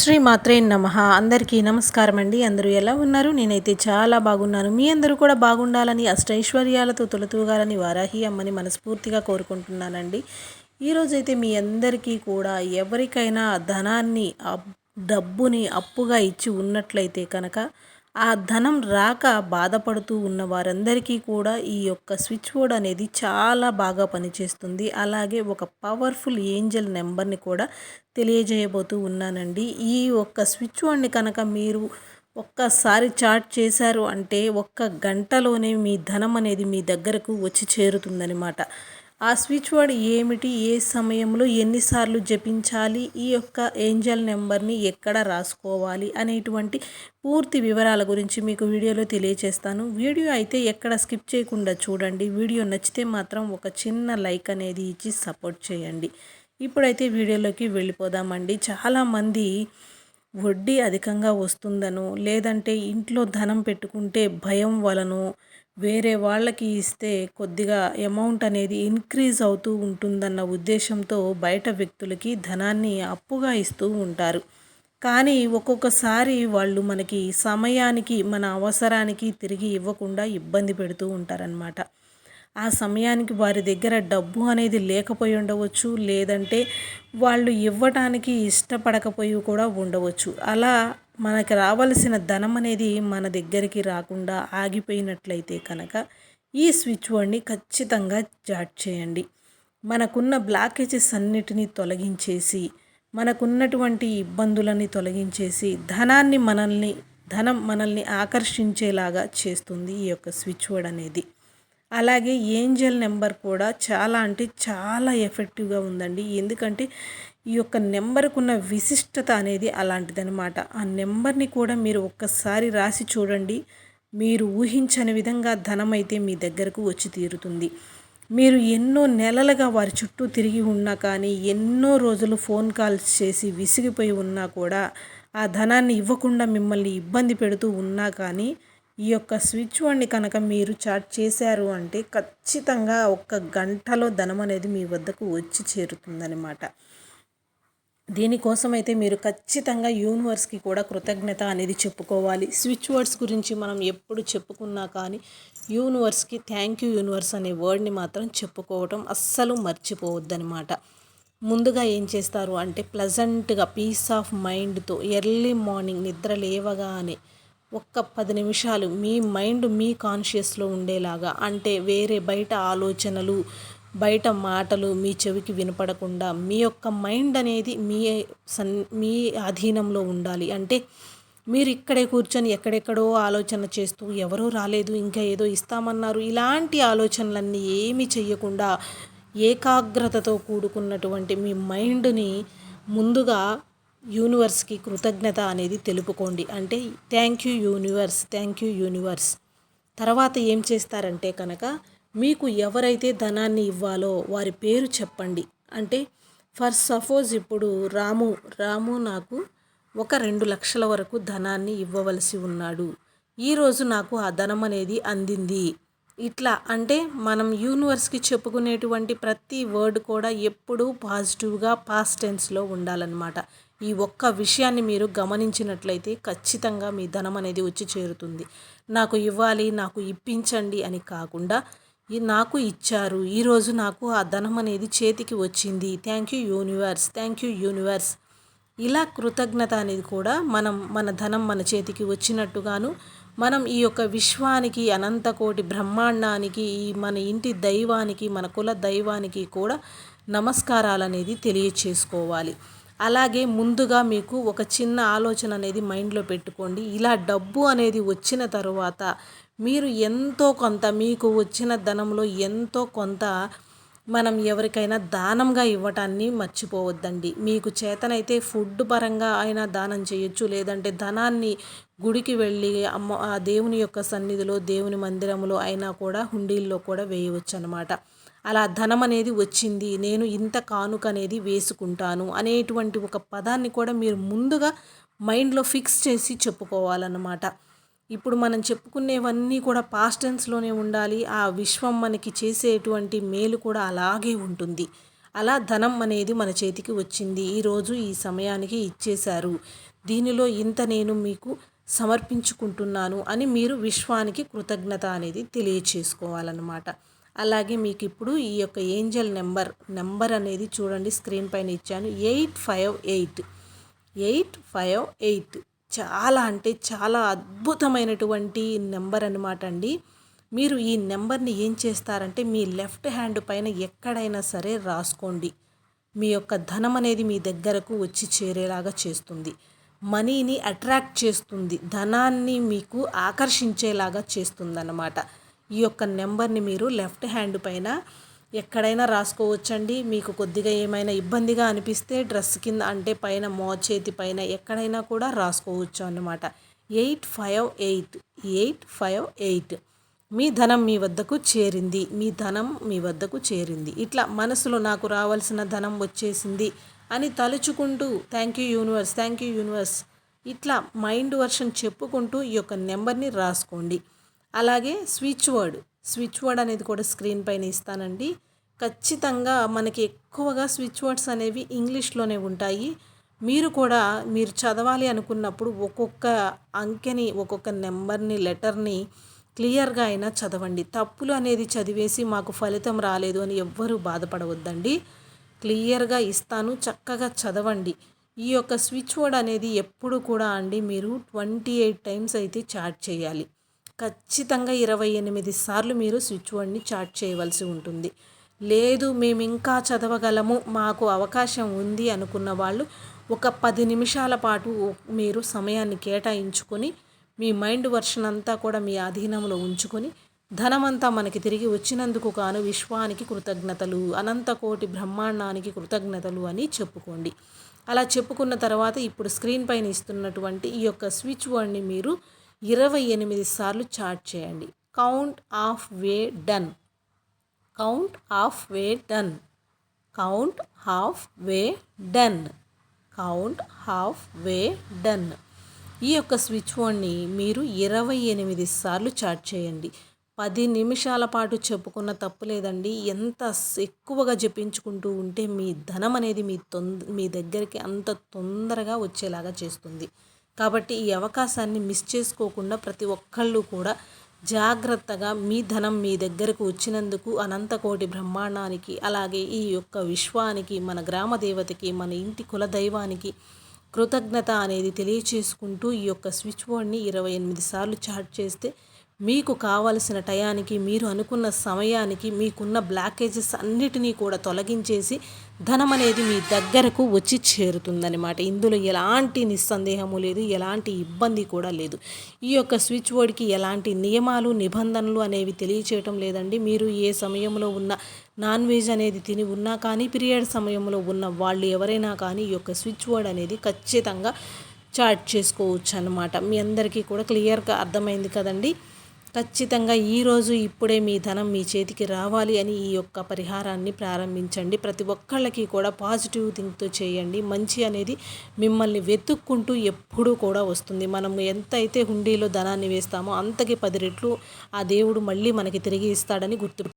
శ్రీ మాత్రే నమ. అందరికీ నమస్కారం అండి. అందరూ ఎలా ఉన్నారు? నేనైతే చాలా బాగున్నాను. మీ అందరూ కూడా బాగుండాలని అష్టైశ్వర్యాలతో తొలతూగాలని వారాహి అమ్మని మనస్ఫూర్తిగా కోరుకుంటున్నానండి. ఈరోజైతే మీ అందరికీ కూడా ఎవరికైనా ధనాన్ని డబ్బుని అప్పుగా ఇచ్చి ఉన్నట్లయితే కనుక ఆ ధనం రాక బాధపడుతూ ఉన్న వారందరికీ కూడా ఈ యొక్క స్విచ్ బోర్డ్ అనేది చాలా బాగా పనిచేస్తుంది. అలాగే ఒక పవర్ఫుల్ ఏంజల్ నెంబర్ని కూడా తెలియజేయబోతూ ఉన్నానండి. ఈ ఒక్క స్విచ్ బోర్డ్ని కనుక మీరు ఒక్కసారి చాట్ చేశారు అంటే ఒక్క గంటలోనే మీ ధనం అనేది మీ దగ్గరకు వచ్చి చేరుతుందనమాట ఆ స్విచ్ వర్డ్ ఏమిటి? ఏ సమయంలో ఎన్నిసార్లు జపించాలి? ఈ యొక్క ఏంజల్ నెంబర్ని ఎక్కడ రాసుకోవాలి? అనేటువంటి పూర్తి వివరాల గురించి మీకు వీడియోలో తెలియచేస్తాను. వీడియో అయితే ఎక్కడ స్కిప్ చేయకుండా చూడండి. వీడియో నచ్చితే మాత్రం ఒక చిన్న లైక్ అనేది ఇచ్చి సపోర్ట్ చేయండి. ఇప్పుడైతే వీడియోలోకి వెళ్ళిపోదామండి. చాలామంది వడ్డీ అధికంగా వస్తుందను లేదంటే ఇంట్లో ధనం పెట్టుకుంటే భయం వలను వేరే వాళ్ళకి ఇస్తే కొద్దిగా అమౌంట్ అనేది ఇంక్రీజ్ అవుతూ ఉంటుందన్న ఉద్దేశంతో బయట వ్యక్తులకి ధనాన్ని అప్పుగా ఇస్తూ ఉంటారు. కానీ ఒక్కొక్కసారి వాళ్ళు మనకి సమయానికి మన అవసరానికి తిరిగి ఇవ్వకుండా ఇబ్బంది పెడుతూ ఉంటారనమాట ఆ సమయానికి వారి దగ్గర డబ్బు అనేది లేకపోయి ఉండవచ్చు లేదంటే వాళ్ళు ఇవ్వటానికి ఇష్టపడకపోయి కూడా ఉండవచ్చు. అలా మనకు రావలసిన ధనం అనేది మన దగ్గరికి రాకుండా ఆగిపోయినట్లయితే కనుక ఈ స్విచ్ బోర్డ్ని ఖచ్చితంగా జాట్ చేయండి. మనకున్న బ్లాకేజెస్ అన్నిటినీ తొలగించేసి మనకున్నటువంటి ఇబ్బందులని తొలగించేసి ధనాన్ని మనల్ని ధనం మనల్ని ఆకర్షించేలాగా చేస్తుంది ఈ యొక్క స్విచ్ బోర్డ్ అనేది. అలాగే ఏంజల్ నెంబర్ కూడా చాలా అంటే చాలా ఎఫెక్టివ్గా ఉందండి. ఎందుకంటే ఈ యొక్క నెంబర్కున్న విశిష్టత అనేది అలాంటిదనమాట ఆ నెంబర్ని కూడా మీరు ఒక్కసారి రాసి చూడండి. మీరు ఊహించని విధంగా ధనం అయితే మీ దగ్గరకు వచ్చి తీరుతుంది. మీరు ఎన్నో నెలలుగా వారి చుట్టూ తిరిగి ఉన్నా కానీ ఎన్నో రోజులు ఫోన్ కాల్స్ చేసి విసిగిపోయి ఉన్నా కూడా ఆ ధనాన్ని ఇవ్వకుండా మిమ్మల్ని ఇబ్బంది పెడుతూ ఉన్నా కానీ ఈ యొక్క స్విచ్ బోర్డ్ని కనుక మీరు చాట్ చేశారు అంటే ఖచ్చితంగా ఒక్క గంటలో ధనం అనేది మీ వద్దకు వచ్చి చేరుతుందనమాట దీనికోసం అయితే మీరు ఖచ్చితంగా యూనివర్స్కి కూడా కృతజ్ఞత అనేది చెప్పుకోవాలి. స్విచ్ వర్డ్స్ గురించి మనం ఎప్పుడు చెప్పుకున్నా కానీ యూనివర్స్కి థ్యాంక్ యూ యూనివర్స్ అనే వర్డ్ని మాత్రం చెప్పుకోవటం అస్సలు మర్చిపోవద్దనమాట ముందుగా ఏం చేస్తారు అంటే ప్లజెంట్గా పీస్ ఆఫ్ మైండ్తో ఎర్లీ మార్నింగ్ నిద్ర లేవగానే ఒక్క పది నిమిషాలు మీ మైండ్ మీ కాన్షియస్లో ఉండేలాగా అంటే వేరే బయట ఆలోచనలు బయట మాటలు మీ చెవికి వినపడకుండా మీ యొక్క మైండ్ అనేది మీ సన్ మీ అధీనంలో ఉండాలి. అంటే మీరు ఇక్కడే కూర్చొని ఎక్కడెక్కడో ఆలోచన చేస్తూ ఎవరూ రాలేదు ఇంకా ఏదో ఇస్తామన్నారు. ఇలాంటి ఆలోచనలన్నీ ఏమీ చేయకుండా ఏకాగ్రతతో కూడుకున్నటువంటి మీ మైండ్ని ముందుగా యూనివర్స్కి కృతజ్ఞత అనేది తెలుపుకోండి. అంటే thank you universe thank you universe. తర్వాత ఏం చేస్తారంటే కనుక మీకు ఎవరైతే ధనాన్ని ఇవ్వాలో వారి పేరు చెప్పండి. అంటే ఫర్ సపోజ్ ఇప్పుడు రాము రాము నాకు ఒక రెండు లక్షల వరకు ధనాన్ని ఇవ్వవలసి ఉన్నాడు. ఈరోజు నాకు ఆ ధనం అనేది అందింది. ఇట్లా అంటే మనం యూనివర్స్కి చెప్పుకునేటువంటి ప్రతి వర్డ్ కూడా ఎప్పుడూ పాజిటివ్గా పాస్ట్ టెన్స్లో ఉండాలన్నమాట. ఈ ఒక్క విషయాన్ని మీరు గమనించినట్లయితే ఖచ్చితంగా మీ ధనం అనేది వచ్చి చేరుతుంది. నాకు ఇవ్వాలి నాకు ఇప్పించండి అని కాకుండా నాకు ఇచ్చారు ఈరోజు నాకు ఆ ధనం అనేది చేతికి వచ్చింది. Thank you universe thank you universe. ఇలా కృతజ్ఞత అనేది కూడా మనం మన ధనం మన చేతికి వచ్చినట్టుగాను మనం ఈ యొక్క విశ్వానికి అనంతకోటి బ్రహ్మాండానికి ఈ మన ఇంటి దైవానికి మన కుల దైవానికి కూడా నమస్కారాలు అనేది తెలియచేసుకోవాలి. అలాగే ముందుగా మీకు ఒక చిన్న ఆలోచన అనేది మైండ్లో పెట్టుకోండి. ఇలా డబ్బు అనేది వచ్చిన తరువాత మీరు ఎంతో కొంత మీకు వచ్చిన ధనంలో ఎంతో కొంత మనం ఎవరికైనా దానంగా ఇవ్వటాన్ని మర్చిపోవద్దండి. మీకు చేతనైతే ఫుడ్ పరంగా అయినా దానం చేయొచ్చు. లేదంటే ధనాన్ని గుడికి వెళ్ళి అమ్మ ఆ దేవుని యొక్క సన్నిధిలో దేవుని మందిరంలో అయినా కూడా హుండీల్లో కూడా వేయవచ్చు అనమాట అలా ధనం అనేది వచ్చింది నేను ఇంత కానుక అనేది వేసుకుంటాను అనేటువంటి ఒక పదాన్ని కూడా మీరు ముందుగా మైండ్లో ఫిక్స్ చేసి చెప్పుకోవాలన్నమాట. ఇప్పుడు మనం చెప్పుకునేవన్నీ కూడా పాస్ట్ టెన్స్లోనే ఉండాలి ఆ విశ్వం మనకి చేసేటువంటి మేలు కూడా అలాగే ఉంటుంది. అలా ధనం అనేది మన చేతికి వచ్చింది ఈరోజు ఈ సమయానికి ఇచ్చేశారు. దీనిలో ఇంత నేను మీకు సమర్పించుకుంటున్నాను అని మీరు విశ్వానికి కృతజ్ఞత అనేది తెలియచేసుకోవాలన్నమాట. అలాగే మీకు ఇప్పుడు ఈ యొక్క ఏంజల్ నెంబర్ నెంబర్ అనేది చూడండి స్క్రీన్ పైన ఇచ్చాను. Eight five eight eight five eight. చాలా అంటే చాలా అద్భుతమైనటువంటి నెంబర్ అనమాట అండి. మీరు ఈ నెంబర్ని ఏం చేస్తారంటే మీ లెఫ్ట్ హ్యాండ్ పైన ఎక్కడైనా సరే రాసుకోండి. మీ యొక్క ధనం అనేది మీ దగ్గరకు వచ్చి చేరేలాగా చేస్తుంది. మనీని అట్రాక్ట్ చేస్తుంది. ధనాన్ని మీకు ఆకర్షించేలాగా చేస్తుందన్నమాట. ఈ యొక్క నెంబర్ని మీరు లెఫ్ట్ హ్యాండ్ పైన ఎక్కడైనా రాసుకోవచ్చండి. మీకు కొద్దిగా ఏమైనా ఇబ్బందిగా అనిపిస్తే డ్రెస్ కింద అంటే పైన మోచేతి పైన ఎక్కడైనా కూడా రాసుకోవచ్చు అన్నమాట. Eight five eight eight five eight. మీ ధనం మీ వద్దకు చేరింది. మీ ధనం మీ వద్దకు చేరింది. ఇట్లా మనసులో నాకు రావాల్సిన ధనం వచ్చేసింది అని తలుచుకుంటూ thank you universe thank you universe ఇట్లా మైండ్ వర్షన్ చెప్పుకుంటూ ఈ యొక్క నెంబర్ని రాసుకోండి. అలాగే స్విచ్ వర్డ్ స్విచ్ వర్డ్ అనేది కూడా స్క్రీన్ పైన ఇస్తానండి. ఖచ్చితంగా మనకి ఎక్కువగా స్విచ్ వర్డ్స్ అనేవి ఇంగ్లీష్లోనే ఉంటాయి. మీరు కూడా మీరు చదవాలి అనుకున్నప్పుడు ఒక్కొక్క అంకెని ఒక్కొక్క నెంబర్ని లెటర్ని క్లియర్గా అయినా చదవండి. తప్పులు అనేది చదివేసి మాకు ఫలితం రాలేదు అని ఎవ్వరూ బాధపడవద్దండి. క్లియర్గా ఇస్తాను చక్కగా చదవండి. ఈ యొక్క స్విచ్ వర్డ్ అనేది ఎప్పుడు కూడా అండి మీరు ట్వంటీ ఎయిట్ టైమ్స్ అయితే చాట్ చేయాలి. ఖచ్చితంగా ఇరవై ఎనిమిది సార్లు మీరు స్విచ్ బోర్డ్ని చాట్ చేయవలసి ఉంటుంది. లేదు మేము ఇంకా చదవగలము మాకు అవకాశం ఉంది అనుకున్న వాళ్ళు ఒక పది నిమిషాల పాటు మీరు సమయాన్ని కేటాయించుకొని మీ మైండ్ వర్షన్ అంతా కూడా మీ అధీనంలో ఉంచుకొని ధనమంతా మనకి తిరిగి వచ్చినందుకు కాను విశ్వానికి కృతజ్ఞతలు అనంత కోటి బ్రహ్మాండానికి కృతజ్ఞతలు అని చెప్పుకోండి. అలా చెప్పుకున్న తర్వాత ఇప్పుడు స్క్రీన్ పైన ఇస్తున్నటువంటి ఈ యొక్క స్విచ్ వర్డ్ని మీరు ఇరవై ఎనిమిది సార్లు చాట్ చేయండి. Count of way done. Count of way done. Count half way done. Count half way done. ఈ యొక్క స్విచ్ బోర్డ్ని మీరు ఇరవై ఎనిమిది సార్లు చార్ట్ చేయండి. పది నిమిషాల పాటు చెప్పుకున్న తప్పు లేదండి. ఎంత ఎక్కువగా జపించుకుంటూ ఉంటే మీ ధనం అనేది మీ తొంద మీ దగ్గరికి అంత తొందరగా వచ్చేలాగా చేస్తుంది. కాబట్టి ఈ అవకాశాన్ని మిస్ చేసుకోకుండా ప్రతి ఒక్కళ్ళు కూడా జాగ్రత్తగా మీ ధనం మీ దగ్గరకు వచ్చినందుకు అనంతకోటి బ్రహ్మాండానికి అలాగే ఈ యొక్క విశ్వానికి మన గ్రామ దేవతకి మన ఇంటి కుల దైవానికి కృతజ్ఞత అనేది తెలియచేసుకుంటూ ఈ యొక్క స్విచ్ బోర్డ్ని ఇరవై ఎనిమిది సార్లు చార్జ్ చేస్తే మీకు కావలసిన టయానికి మీరు అనుకున్న సమయానికి మీకున్న బ్లాకేజెస్ అన్నిటినీ కూడా తొలగించేసి ధనం అనేది మీ దగ్గరకు వచ్చి చేరుతుందనమాట ఇందులో ఎలాంటి నిస్సందేహము లేదు ఎలాంటి ఇబ్బంది కూడా లేదు. ఈ యొక్క స్విచ్ బోర్డ్కి ఎలాంటి నియమాలు నిబంధనలు అనేవి తెలియచేయటం లేదండి. మీరు ఏ సమయంలో ఉన్న నాన్ వెజ్ అనేది తిని ఉన్నా కానీ పీరియడ్ సమయంలో ఉన్న వాళ్ళు ఎవరైనా కానీ ఈ యొక్క స్విచ్ బోర్డ్ అనేది ఖచ్చితంగా చాట్ చేసుకోవచ్చు అనమాట మీ అందరికీ కూడా క్లియర్గా అర్థమైంది కదండి. ఖచ్చితంగా ఈరోజు ఇప్పుడే మీ ధనం మీ చేతికి రావాలి అని ఈ యొక్క పరిహారాన్ని ప్రారంభించండి. ప్రతి ఒక్కళ్ళకి కూడా పాజిటివ్ థింక్తో చేయండి. మంచి అనేది మిమ్మల్ని వెతుక్కుంటూ ఎప్పుడూ కూడా వస్తుంది. మనం ఎంత అయితే హుండీలో ధనాన్ని వేస్తామో అంతకి పది రెట్లు ఆ దేవుడు మళ్ళీ మనకి తిరిగి ఇస్తాడని గుర్తు